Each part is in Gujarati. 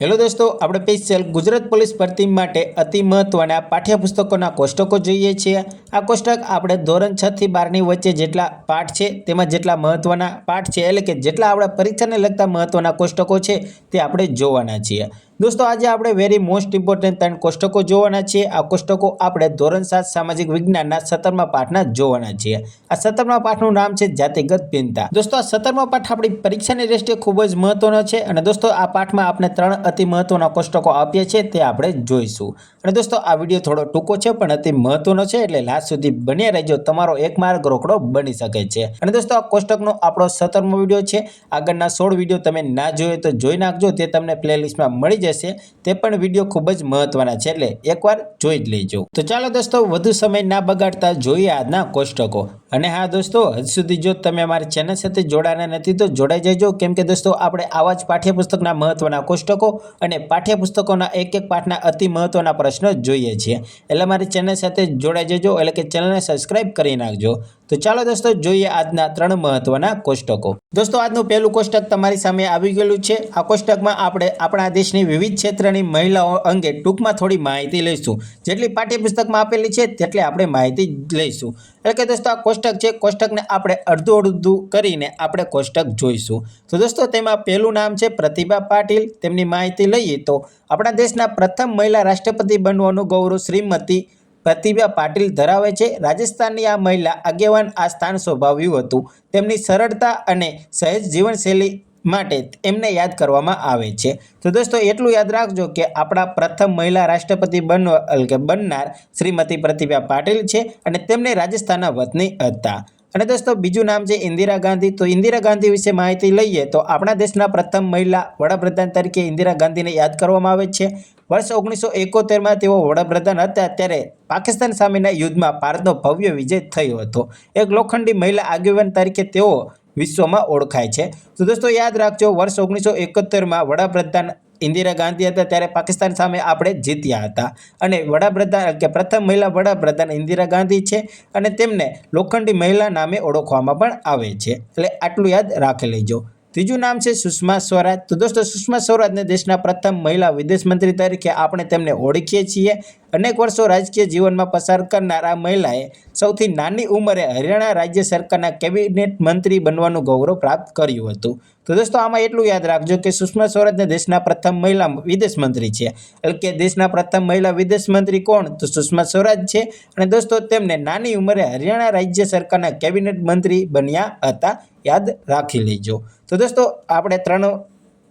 હેલો દોસ્તો, આપણે સ્પેશિયલ ગુજરાત પોલીસ ભરતી માટે અતિ મહત્ત્વના પાઠ્યપુસ્તકોના કોષ્ટકો જોઈએ છીએ. આ કોષ્ટક આપણે ધોરણ છ થી બારની વચ્ચે જેટલા પાઠ છે, તેમાં જેટલા મહત્ત્વના પાઠ છે, એટલે કે જેટલા આપણા પરીક્ષાને લગતા મહત્ત્વના કોષ્ટકો છે, તે આપણે જોવાના છીએ. દોસ્તો, આજે આપણે વેરી મોસ્ટ ઇમ્પોર્ટન્ટ ત્રણ કોષ્ટકો જોવાના છીએ. આ કોષ્ટકો આપણે ધોરણ સાત સામાજિક વિજ્ઞાનના સત્તરમા પાઠના જોવાના છીએ. આ સત્તરમા પાઠનું નામ છે જાતિગત ભિન્નતા. દોસ્તો, આ સત્તરમા પાઠ આપણી પરીક્ષાની દ્રષ્ટિએ ખૂબ જ મહત્વનો છે અને દોસ્તો, આ પાઠમાં આપણે ત્રણ અતિ મહત્વના કોષ્ટકો આપીએ છીએ તે આપણે જોઈશું. અને દોસ્તો, આ વીડિયો થોડો ટૂંકો છે, પણ અતિ મહત્વનો છે, એટલે લાસ્ટ સુધી બન્યા રહેજો. તમારો એક માર્ગ રોકડો બની શકે છે. અને દોસ્તો, આ કોષ્ટકનો આપણો સત્તરમો વીડિયો છે. આગળના સોળ વીડિયો તમે ના જોયો તો જોઈ નાખજો, તે તમને પ્લેલિસ્ટમાં મળી જશે. તે પણ વીડિયો ખૂબ જ મહત્વના છે, એટલે એકવાર જોઈ જ લેજો. તો ચાલો દોસ્તો, વધુ સમય ના બગાડતા જોઈએ આજના કોષ્ટકો. અને હા દોસ્તો, હજ સુધી જો તમે અમારી ચેનલ સાથે જોડાના નથી, તો જોડાઈ જજો. કેમ કે દોસ્તો, આપણે આવા જ પાઠ્યપુસ્તકના મહત્વના કોષ્ટકો અને પાઠ્યપુસ્તકોના એક એક પાઠના અતિ મહત્ત્વના પ્રશ્નો જોઈએ છીએ. એટલે મારી ચેનલ સાથે જોડાઈ જજો, એટલે કે ચેનલને સબસ્ક્રાઇબ કરી નાખજો. તો ચાલો દોસ્તો જોઈએ આજના ત્રણ મહત્વના કોષ્ટકો. દોસ્તો, આજનું પહેલું કોષ્ટક તમારી સામે આવી ગયેલું છે. આ કોષ્ટકમાં આપણે આપણા દેશની વિવિધ ક્ષેત્રની મહિલાઓ અંગે ટૂંકમાં થોડી માહિતી લઈશું. જેટલી પાઠ્યપુસ્તકમાં આપેલી છે, તેટલી આપણે માહિતી લઈશું. એટલે કે દોસ્તો, આ કોષ્ટક છે, કોષ્ટકને આપણે અડધું અડધું કરીને આપણે કોષ્ટક જોઈશું. તો દોસ્તો, તેમાં પહેલું નામ છે પ્રતિભા પાટીલ. તેમની માહિતી લઈએ તો, આપણા દેશના પ્રથમ મહિલા રાષ્ટ્રપતિ બનવાનું ગૌરવ શ્રીમતી પ્રતિભા પાટીલ ધરાવે છે. રાજસ્થાનની આ મહિલા આગેવાન આ સ્થાન શોભાવ્યું હતું. તેમની સરળતા અને સહેજ જીવનશૈલી માટે એમને યાદ કરવામાં આવે છે. તો દોસ્તો, એટલું યાદ રાખજો કે આપણા પ્રથમ મહિલા રાષ્ટ્રપતિ બનવા કે બનનાર શ્રીમતી પ્રતિભા પાટીલ છે અને તેમને રાજસ્થાનના વતની હતા. અને દોસ્તો, બીજું નામ છે ઇન્દિરા ગાંધી. તો ઇન્દિરા ગાંધી વિશે માહિતી લઈએ તો આપણા દેશના પ્રથમ મહિલા વડાપ્રધાન તરીકે ઇન્દિરા ગાંધીને યાદ કરવામાં આવે છે. વર્ષ ઓગણીસો એકોતેરમાં તેઓ વડાપ્રધાન હતા ત્યારે પાકિસ્તાન સામેના યુદ્ધમાં ભારતનો ભવ્ય વિજય થયો હતો. એક લોખંડી મહિલા આગેવાન તરીકે તેઓ વિશ્વમાં ઓળખાય છે. તો દોસ્તો, યાદ રાખજો, વર્ષ ઓગણીસો એકોતેરમાં વડાપ્રધાન ઇન્દિરા ગાંધી હતા ત્યારે પાકિસ્તાન સામે આપણે જીત્યા હતા. અને વડાપ્રધાન કે પ્રથમ મહિલા વડાપ્રધાન ઇન્દિરા ગાંધી છે અને તેમને લોખંડી મહિલા નામે ઓળખવામાં પણ આવે છે. એટલે આટલું યાદ રાખી લેજો. ત્રીજું નામ છે સુષ્મા સ્વરાજ. તો દોસ્તો, સુષ્મા સ્વરાજને દેશના પ્રથમ મહિલા વિદેશ મંત્રી તરીકે આપણે તેમને ઓળખીએ છીએ. અનેક વર્ષો રાજકીય જીવનમાં પસાર કરનાર આ મહિલાએ સૌથી નાની ઉંમરે હરિયાણા રાજ્ય સરકારના કેબિનેટ મંત્રી બનવાનું ગૌરવ પ્રાપ્ત કર્યું હતું. તો દોસ્તો, આમાં એટલું યાદ રાખજો કે સુષ્મા સ્વરાજને દેશના પ્રથમ મહિલા વિદેશ મંત્રી છે. એટલે કે દેશના પ્રથમ મહિલા વિદેશ મંત્રી કોણ? તો સુષ્મા સ્વરાજ છે. અને દોસ્તો, તેમને નાની ઉંમરે હરિયાણા રાજ્ય સરકારના કેબિનેટ મંત્રી બન્યા હતા. યાદ રાખી લેજો. તો દોસ્તો, આપણે ત્રણ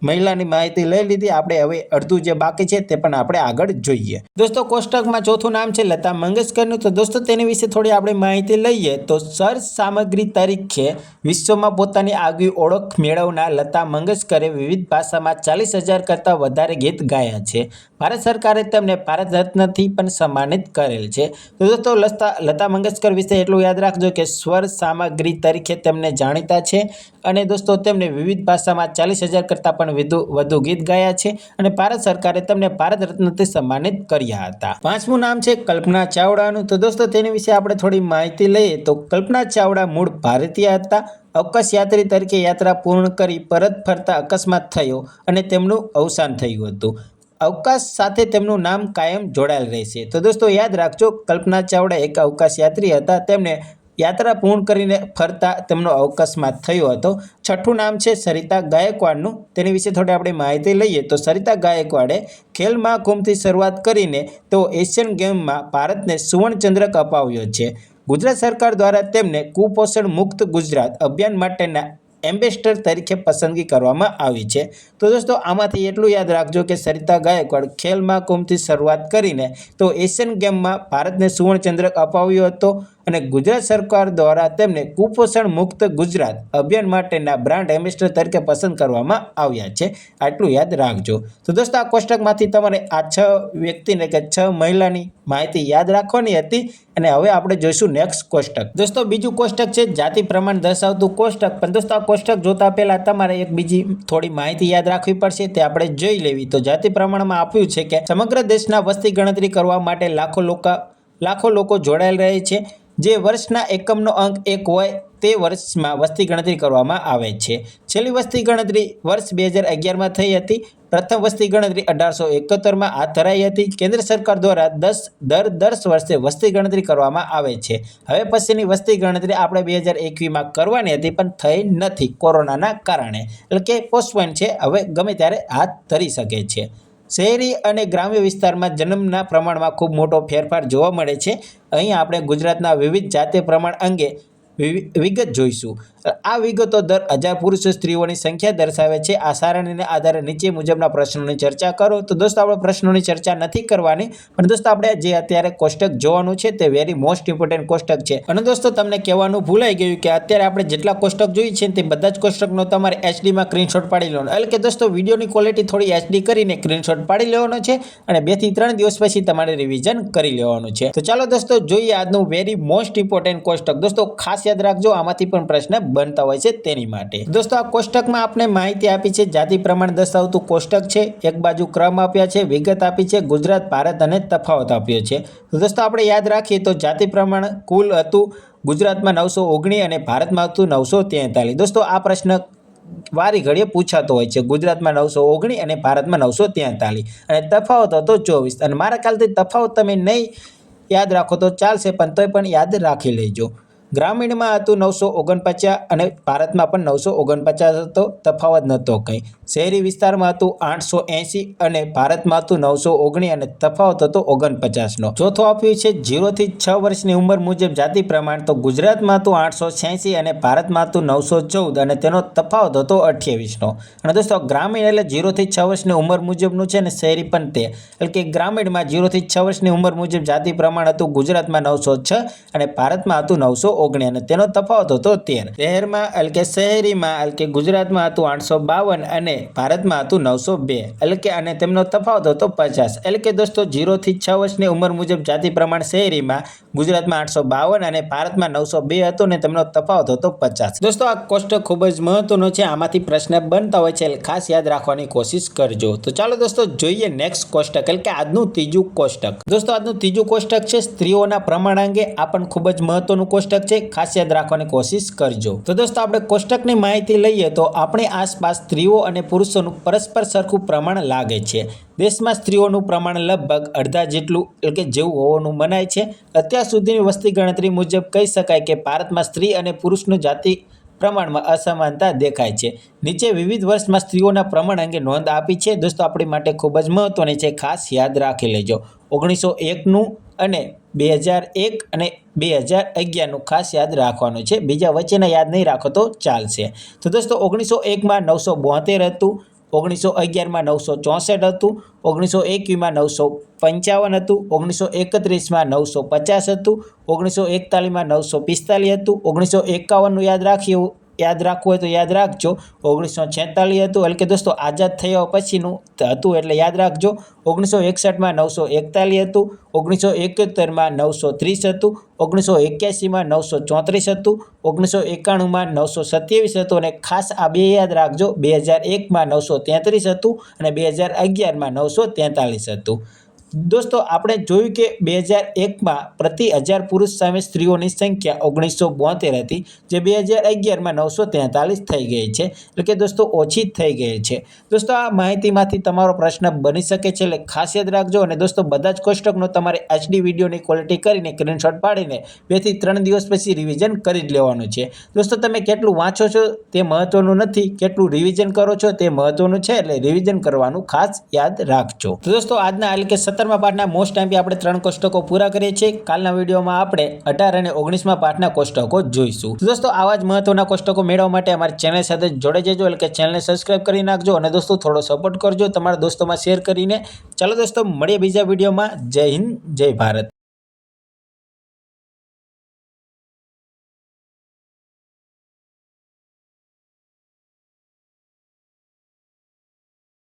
મહિલાની માહિતી લઈ લીધી. આપણે હવે અડધું જે બાકી છે તે પણ આપણે આગળ જોઈએ. દોસ્તો, કોષ્ટકમાં ચોથું નામ છે લતા મંગેશકરનું. તો દોસ્તો, તેની વિશે થોડી આપણે માહિતી લઈએ. તો સર સામગ્રી તરીકે વિશ્વમાં પોતાની આગવી ઓળખ મેળવનાર લતા મંગેશકરે વિવિધ ભાષામાં ચાલીસ હજાર કરતાં વધારે ગીત ગાયા છે. ભારત સરકારે તેમને ભારત રત્નથી પણ સન્માનિત કરેલ છે. તો દોસ્તો લતા લતા મંગેશકર વિશે એટલું યાદ રાખજો કે સ્વર સામગ્રી તરીકે તેમને જાણીતા છે અને દોસ્તો તેમને વિવિધ ભાષામાં ચાલીસ હજાર કરતાં પણ વધુ વધુ ગીત ગાયા છે અને ભારત સરકારે તેમને ભારત રત્નથી સન્માનિત કર્યા હતા. પાંચમું નામ છે કલ્પના ચાવડાનું. તો દોસ્તો તેની વિશે આપણે થોડી માહિતી લઈએ તો કલ્પના ચાવડા મૂળ ભારતીય હતા. અવકાશયાત્રી તરીકે યાત્રા પૂર્ણ કરી પરત ફરતા અકસ્માત થયો અને તેમનું અવસાન થયું હતું. અવકાશ સાથે તેમનું નામ કાયમ જોડાયેલ રહેશે. તો દોસ્તો, યાદ રાખજો, કલ્પના ચાવડા એક અવકાશ યાત્રી હતા. તેમને યાત્રા પૂર્ણ કરીને ફરતા તેમનો અવકાશમાં થયો હતો. છઠ્ઠું નામ છે સરિતા ગાયકવાડનું. તેની વિશે થોડી આપણે માહિતી લઈએ. તો સરિતા ગાયકવાડે ખેલ મહાકુંભથી શરૂઆત કરીને તેઓ એશિયન ગેમમાં ભારતને સુવર્ણચંદ્રક અપાવ્યો છે. ગુજરાત સરકાર દ્વારા તેમને કુપોષણ મુક્ત ગુજરાત અભિયાન માટેના એમ્બેસડર તરીકે પસંદગી કરવામાં આવી છે. તો દોસ્તો, આમાંથી એટલું યાદ રાખજો કે સરિતા ગાયકવાડ ખેલ મહાકુંભથી શરૂઆત કરીને તો એશિયન ગેમમાં ભારતને સુવર્ણચંદ્રક અપાવ્યો હતો. અને ગુજરાત સરકાર દ્વારા તેમને કુપોષણ મુક્ત ગુજરાત અભિયાન માટેના બ્રાન્ડ એમ્બેસેડર તરીકે પસંદ કરવામાં આવ્યા છે. આટલું યાદ રાખજો. તો દોસ્તો, આ કોષ્ટકમાંથી તમારે આ છ વ્યક્તિને કે છ મહિલાની માહિતી યાદ રાખવાની હતી અને હવે આપણે જોઈશું નેક્સ્ટ કોષ્ટક. દોસ્તો, બીજું કોષ્ટક છે, જાતિ પ્રમાણ દર્શાવતું કોષ્ટક. પણ દોસ્તો, આ કોષ્ટક જોતા પહેલાં તમારે એક બીજી થોડી માહિતી યાદ રાખવી પડશે. તે આપણે જોઈ લેવી. તો જાતિ પ્રમાણમાં આપ્યું છે કે સમગ્ર દેશના વસ્તી ગણતરી કરવા માટે લાખો લોકો લાખો લોકો જોડાયેલ રહે છે. જે વર્ષના એકમનો અંક એક હોય તે વર્ષમાં વસ્તી ગણતરી કરવામાં આવે છે. છેલ્લી વસ્તી ગણતરી વર્ષ બે હજાર અગિયારમાં થઈ હતી. પ્રથમ વસ્તી ગણતરી અઢારસો એકોતેરમાં હાથ ધરાઈ હતી. કેન્દ્ર સરકાર દ્વારા દસ દર દસ વર્ષે વસ્તી ગણતરી કરવામાં આવે છે. હવે પછીની વસ્તી ગણતરી આપણે બે હજાર એકવીસમાં કરવાની હતી પણ થઈ નથી કોરોનાના કારણે. એટલે કે પોસ્ટપોન છે. હવે ગમે ત્યારે હાથ ધરી શકે છે. શહેરી અને ગ્રામ્ય વિસ્તારમાં જન્મના પ્રમાણમાં ખૂબ મોટો ફેરફાર જોવા મળે છે. અહીં આપણે ગુજરાતના વિવિધ જાતિ પ્રમાણ અંગે વિગત જોઈશું. આ વિગતો દર હજાર પુરુષ સ્ત્રીઓની સંખ્યા દર્શાવે છે. આ સારણીને આધારે નીચે મુજબના પ્રશ્નોની ચર્ચા કરો. તો દોસ્તો, આપણે પ્રશ્નોની ચર્ચા નથી કરવાની, પણ દોસ્તો, આપણે જે અત્યારે કોષ્ટક જોવાનું છે તે વેરી મોસ્ટ ઇમ્પોર્ટન્ટ કોષ્ટક છે. અને દોસ્તો, તમને કહેવાનું ભૂલાઈ ગયું કે અત્યારે આપણે જેટલા કોષ્ટક જોઈએ છે તે બધા જ કોષ્ટકનો તમારે એચડીમાં સ્ક્રીનશોટ પાડી લેવાનો. એટલે કે દોસ્તો, વિડીયોની ક્વોલિટી થોડી એચડી કરીને સ્ક્રીનશોટ પાડી લેવાનો છે અને બેથી ત્રણ દિવસ પછી તમારે રિવિઝન કરી લેવાનું છે. તો ચાલો દોસ્તો, જોઈએ આજનું વેરી મોસ્ટ ઇમ્પોર્ટન્ટ કોષ્ટક. દોસ્તો, ખાસ યાદ રાખજો, આમાંથી પણ પ્રશ્ન બનતા હોય છે તેની માટે. દોસ્તો, આ કોષ્ટકમાં આપણે માહિતી આપી છે, જાતિ પ્રમાણ દર્શાવતું કોષ્ટક છે, એક બાજુ ક્રમ આપ્યા છે, વિગત આપી છે, ગુજરાત, ભારત અને તફાવત આપ્યો છે. તો દોસ્તો, આપણે યાદ રાખીએ તો જાતિ પ્રમાણ કુલ હતું ગુજરાતમાં નવસો ઓગણીસ અને ભારતમાં હતું નવસો તેતાલીસ. દોસ્તો, આ પ્રશ્ન વારી ઘડીએ પૂછાતો હોય છે, ગુજરાતમાં નવસો ઓગણીસ અને ભારતમાં નવસો તેતાલીસ. અને તફાવત હતો ચોવીસ. અને મારા ખ્યાલથી તફાવત તમે નહીં યાદ રાખો તો ચાલશે, પણ તોય પણ યાદ રાખી લેજો. ગ્રામીણમાં હતું નવસો ઓગણપચાસ અને ભારતમાં પણ નવસો ઓગણપચાસ હતો, તફાવત નહોતો કંઈ. શહેરી વિસ્તારમાં હતું આઠસો એંસી અને ભારતમાં હતું નવસો ઓગણીસ અને તફાવત હતો ઓગણપચાસનો. ચોથો આપ્યું છે જીરોથી છ વર્ષની ઉંમર મુજબ જાતિ પ્રમાણ. તો ગુજરાતમાં હતું આઠસો છ્યાસી અને ભારતમાં હતું નવસો ચૌદ અને તેનો તફાવત હતો અઠ્યાવીસનો. અને દોસ્તો, ગ્રામીણ એટલે જીરોથી છ વર્ષની ઉંમર મુજબનું છે અને શહેરી પણ તે. એટલે કે ગ્રામીણમાં જીરોથી છ વર્ષની ઉંમર મુજબ જાતિ પ્રમાણ હતું ગુજરાતમાં નવસો છ અને ભારતમાં હતું નવસો ઓગણીસ અને તેનો તફાવત હતો તેર. શહેરમાં એટલે કે શહેરીમાં એટલે કે ગુજરાતમાં હતું આઠસો બાવન અને ભારતમાં હતું નવસો બે. એટલે કે અને તેમનો તફાવત હતો પચાસ. એટલે કે દોસ્તો જીરોથી છ વર્ષની ઉંમર મુજબ જાતિ પ્રમાણ શહેરીમાં, ગુજરાતમાં આઠસો બાવન અને ભારતમાં નવસો બે હતો અને તેમનો તફાવત હતો પચાસ. દોસ્તો, આ કોષ્ટક ખૂબ જ મહત્વનો છે. આમાંથી પ્રશ્ન બનતા હોય છે. ખાસ યાદ રાખવાની કોશિશ કરજો. તો ચાલો દોસ્તો, જોઈએ નેક્સ્ટ કોષ્ટક. એટલે કે આજનું ત્રીજું કોષ્ટક. દોસ્તો, આજનું ત્રીજું કોષ્ટક છે સ્ત્રીઓના પ્રમાણ અંગે. આ પણ ખૂબ જ મહત્વનું કોષ્ટક ખાસ યાદ રાખવાની કોશિશ કરજો. તો દોસ્તો, આપણે કોષ્ટકની માહિતી લઈએ તો આપણી આસપાસ સ્ત્રીઓ અને પુરુષોનું પરસ્પર સરખું પ્રમાણ લાગે છે. દેશમાં સ્ત્રીઓનું પ્રમાણ લગભગ અડધા જેટલું, એટલે કે જેવું હોવાનું મનાય છે. અત્યાર સુધીની વસ્તી ગણતરી મુજબ કહી શકાય કે ભારતમાં સ્ત્રી અને પુરુષનું જાતિ પ્રમાણમાં અસમાનતા દેખાય છે. નીચે વિવિધ વર્ષમાં સ્ત્રીઓના પ્રમાણ અંગે નોંધ આપી છે. દોસ્તો, આપણી માટે ખૂબ જ મહત્વની છે. ખાસ યાદ રાખી લેજો. ઓગણીસો એકનું અને બે હજાર એક અને બે હજાર અગિયારનું ખાસ યાદ રાખવાનું છે. બીજા વચ્ચેના યાદ નહીં રાખો તો ચાલશે. તો દોસ્તો ઓગણીસો એકમાં નવસો બોતેર હતું ઓગણીસો અગિયારમાં નવસો ચોસઠ હતું ઓગણીસો એકવીમાં નવસો પંચાવન હતું ઓગણીસો એકત્રીસમાં નવસો પચાસ હતું ઓગણીસો એકતાલીસમાં નવસો પિસ્તાલીસ હતું ઓગણીસો એકાવનનું યાદ રાખીએ યાદ રાખવું હોય તો યાદ રાખજો. ઓગણીસો છેતાલીસ હતું. એટલે કે દોસ્તો, આઝાદ થયા પછીનું હતું એટલે યાદ રાખજો. ઓગણીસો એકસઠમાં નવસો એકતાલીસ હતું. ઓગણીસો એકોતેરમાં નવસો ત્રીસ હતું. ઓગણીસો એક્યાસીમાં નવસો ચોત્રીસ હતું. ઓગણીસો એકાણુંમાં નવસો સત્યાવીસ હતું. અને ખાસ આ બે યાદ રાખજો. બે હજાર એકમાં નવસો તેત્રીસ હતું અને બે હજાર અગિયારમાં નવસો તેતાલીસ હતું. દોસ્તો, આપણે જોયું કે બે હજાર એકમાં પ્રતિ હજાર પુરુષ સામે સ્ત્રીઓની સંખ્યા ઓગણીસો બોતેર હતી, જે બે હજાર અગિયારમાં નવસો તેતાલીસ થઈ ગઈ છે. એટલે કે દોસ્તો, ઓછી થઈ ગઈ છે. દોસ્તો, આ માહિતીમાંથી તમારો પ્રશ્ન બની શકે છે, એટલે ખાસ યાદ રાખજો. અને દોસ્તો, બધા જ કોષ્ટકનો તમારે એચડી વિડીયોની ક્વોલિટી કરીને સ્ક્રીનશોટ પાડીને બેથી ત્રણ દિવસ પછી રિવિઝન કરી જ લેવાનું છે. દોસ્તો, તમે કેટલું વાંચો છો તે મહત્વનું નથી. કેટલું રિવિઝન કરો છો તે મહત્વનું છે, એટલે રિવિઝન કરવાનું ખાસ યાદ રાખજો. દોસ્તો, આજના એટલે કે સત્તરમા પાઠના મોસ્ટ ટાઈમથી આપણે ત્રણ કોષ્ટકો પૂરા કરીએ છીએ. કાલના વિડીયોમાં આપણે અઢાર અને ઓગણીસમાં પાઠના કોષ્ટકો જોઈશું. દોસ્તો, આવા જ મહત્વના કોષ્ટકો મેળવવા માટે અમારી ચેનલ સાથે જોડે જજો, એટલે કે ચેનલને સબસ્ક્રાઇબ કરી નાખજો અને દોસ્તો, થોડો સપોર્ટ કરજો. તમારા દોસ્તોમાં શેર કરીને. ચાલો દોસ્તો, મળીએ બીજા વિડીયોમાં. જય હિન્દ, જય ભારત.